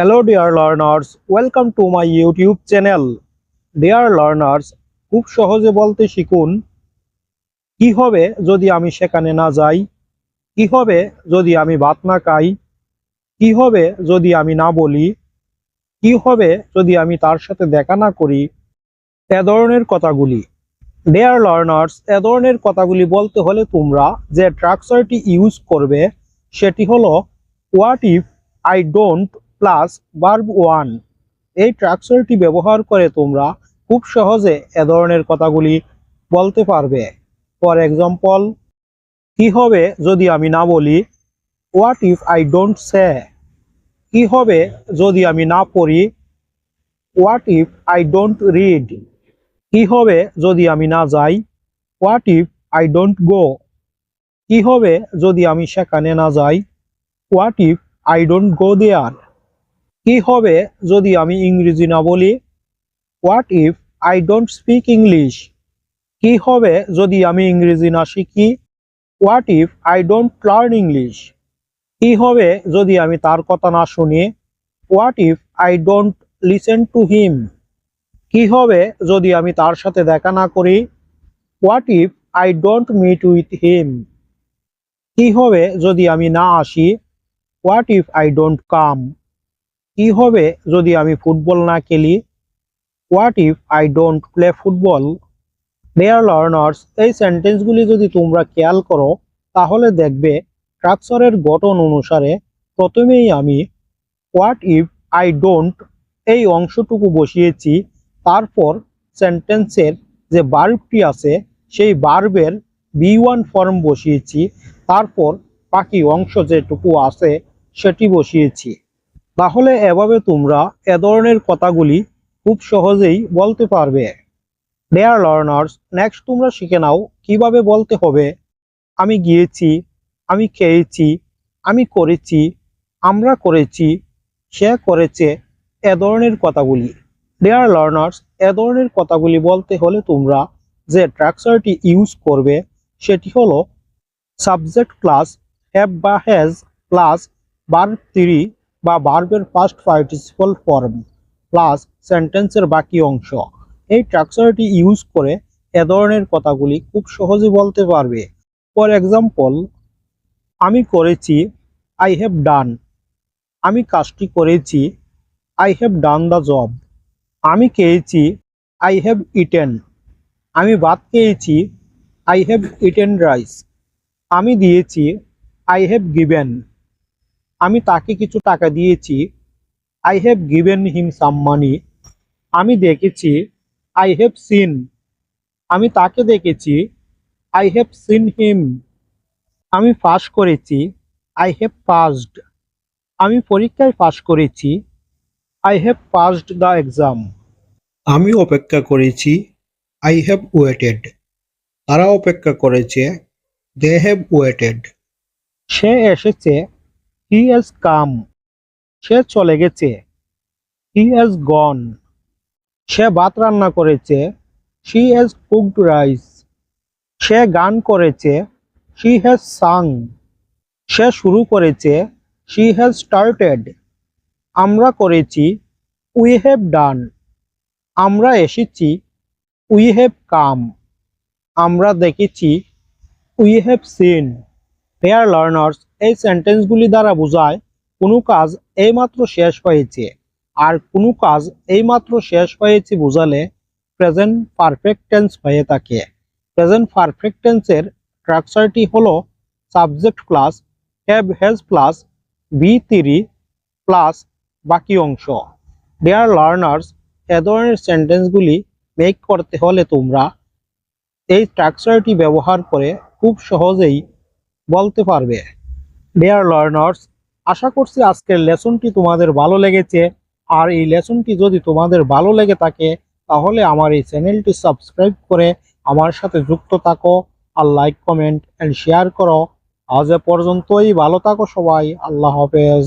Hello dear learners, welcome to my YouTube channel. Dear learners, খুব সহজে বলতে শিখুন কি হবে যদি আমি সেখানে না যাই? কি হবে যদি আমি ভাত না খাই? কি হবে যদি আমি না বলি? কি হবে যদি আমি তার সাথে দেখা না করি? এ ধরনের কথাগুলি। ডেয়ার লার্নার্স এ ধরনের কথাগুলি বলতে হলে তোমরা যে ট্রাকচারটি ইউজ করবে সেটি হলো what if I don't plus verb one এই ট্রাকচারটি ব্যবহার করে তোমরা খুব সহজে এ ধরনের কথাগুলি বলতে পারবে। ফর এক্সাম্পল কি হবে যদি আমি না বলি হোয়াট ইফ আই ডোন্ট সে কি হবে যদি আমি না পড়ি what if I don't read কি হবে যদি আমি না যাই what if I don't go কি হবে যদি আমি সেখানে না যাই what if I don't go there কি হবে যদি আমি ইংরেজি না বলি? What if I don't speak English কি হবে যদি আমি ইংরেজি না শিখি? What if I don't learn English কি হবে যদি আমি তার কথা না শুনি? What if I don't listen to him কি হবে যদি আমি তার সাথে দেখা না করি? What if I don't meet with him কি হবে যদি আমি না আসি? What if I don't come কি হবে যদি আমি ফুটবল না খেলি? What if I don't play football there learners এই সেন্টেন্সগুলি যদি তোমরা খেয়াল করো, তাহলে দেখবে স্ট্রাকচারের গঠন অনুসারে প্রথমেই আমি হোয়াট ইফ আই ডোন্ট এই অংশটুকু বসিয়েছি, তারপর সেন্টেন্সের যে বার্বটি আছে, সেই বার্বের বি ওয়ান ফর্ম বসিয়েছি, তারপর বাকি অংশ যেটুকু আছে, সেটি বসিয়েছি। তাহলে এভাবে তোমরা এ ধরনের কথাগুলি খুব সহজেই বলতে পারবে। ডেয়ার লার্নার্স নেক্সট তোমরা শিখে নাও কীভাবে বলতে হবে। আমি গিয়েছি, আমি খেয়েছি, আমি করেছি, আমরা করেছি, সে করেছে, এ ধরনের কথাগুলি। ডেয়ার লার্নার্স এ ধরনের কথাগুলি বলতে হলে তোমরা যে ট্রাকচারটি ইউজ করবে, সেটি হলো সাবজেক্ট ক্লাস হ্যাভ বা হ্যাজ প্লাস বার্ব থ্রি বা বার্বের ফার্স্ট পার্টিসিপাল ফর্ম প্লাস সেন্টেন্সের বাকি অংশ। এই ট্রাকচারটি ইউজ করে এ ধরনের কথাগুলি খুব সহজে বলতে পারবে। ফর এক্সাম্পল আমি করেছি আই হ্যাভ ডান আমি কাজটি করেছি I have done the job আমি খেয়েছি আই হ্যাভ ইটেন আমি ভাত খেয়েছি আই হ্যাভ ইটেন রাইস আমি দিয়েছি আই হ্যাভ গিভেন আমি তাকে কিছু টাকা দিয়েছি। I have given him some money আমি দেখেছি আই হ্যাভ সিন আমি তাকে দেখেছি আই হ্যাভ সিন হিম আমি পাস করেছি আই হ্যাভ পাসড আমি পরীক্ষায় পাস করেছি I have passed the exam আমি অপেক্ষা করেছি আই হ্যাভ ওয়েটেড তারা অপেক্ষা করেছে দে হ্যাভ ওয়েটেড সে এসেছে হি হ্যাজ কাম সে চলে গেছে। হি হ্যাজ গন সে ভাত রান্না করেছে। শি হ্যাজ কুকড রাইস সে গান করেছে। শি হ্যাজ সাং সে শুরু করেছে। শি হ্যাজ স্টার্টেড আমরা করেছি। উই হ্যাভ ডান আমরা এসেছি। উই হ্যাভ কাম আমরা দেখেছি। We have seen here learners এই সেন্টেন্সগুলি দ্বারা বোঝায়, কোনো কাজ এইমাত্র শেষ হয়েছে। আর কোনো কাজ এইমাত্র শেষ হয়েছে বোঝালে প্রেজেন্ট পারফেক্ট টেন্স হয়ে থাকে। প্রেজেন্ট পারফেক্ট টেন্সের স্ট্রাকচারটি হলো subject plus have has plus B three plus বাকি অংশ। ডেয়ার লার্নার্স এ ধরনের সেন্টেন্সগুলি মেক করতে হলে তোমরা এই স্ট্রাকচারটি ব্যবহার করে খুব সহজেই বলতে পারবে। ডেয়ার লার্নার্স আশা করছি আজকের লেসনটি তোমাদের ভালো লেগেছে। আর এই লেসনটি যদি তোমাদের ভালো লেগে থাকে, তাহলে আমার এই চ্যানেলটি সাবস্ক্রাইব করে আমার সাথে যুক্ত থাকো আর লাইক, কমেন্ট অ্যান্ড শেয়ার করো। আজ এ পর্যন্তই, ভালো থাকো সবাই। আল্লাহ হাফেজ।